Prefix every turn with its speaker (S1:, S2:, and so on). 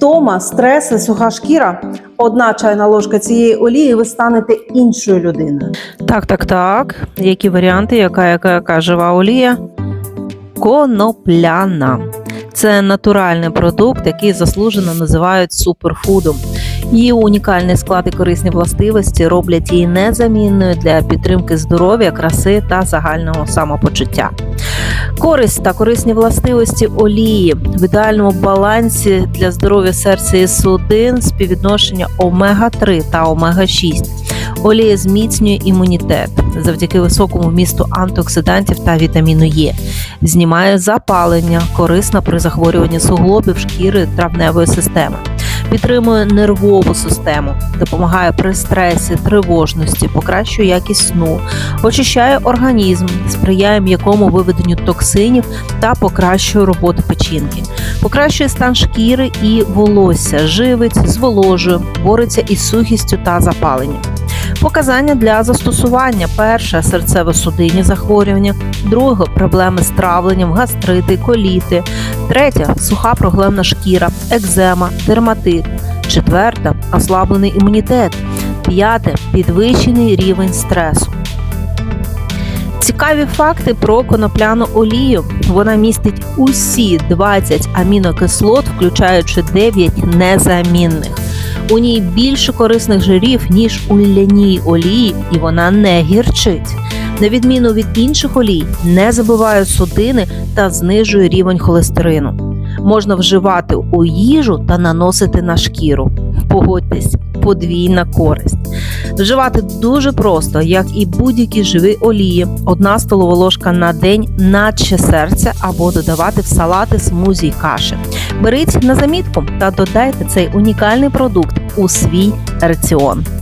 S1: Втома, стреси, суха шкіра. Одна чайна ложка цієї олії, ви станете іншою людиною.
S2: Так, так, так. Які варіанти? Яка, яка, яка жива олія? Конопляна. Це натуральний продукт, який заслужено називають суперфудом. Її унікальний склад і корисні властивості роблять її незамінною для підтримки здоров'я, краси та загального самопочуття. Користь та корисні властивості олії в ідеальному балансі для здоров'я серця і судин, співвідношення омега-3 та омега-6. Олія зміцнює імунітет завдяки високому вмісту антиоксидантів та вітаміну Е, знімає запалення, корисна при захворюванні суглобів, шкіри, травневої системи. Підтримує нервову систему, допомагає при стресі, тривожності, покращує якість сну, очищає організм, сприяє м'якому виведенню токсинів та покращує роботу печінки, покращує стан шкіри і волосся, живить, зволожує, бореться із сухістю та запаленням. Показання для застосування: перше серцево-судинні захворювання, друге проблеми з травленням, гастрити, коліти, третє суха проблемна шкіра, екзема, дерматит, четверте ослаблений імунітет, п'яте підвищений рівень стресу. Цікаві факти про конопляну олію. Вона містить усі 20 амінокислот, включаючи 9 незамінних. У ній більше корисних жирів, ніж у ляній олії, і вона не гірчить. На відміну від інших олій, не забиває судини та знижує рівень холестерину. Можна вживати у їжу та наносити на шкіру. Погодьтесь, подвійна користь. Вживати дуже просто, як і будь-які живі олії, одна столова ложка на день, наче серця, або додавати в салати, смузі й каші. Беріть на замітку та додайте цей унікальний продукт у свій раціон.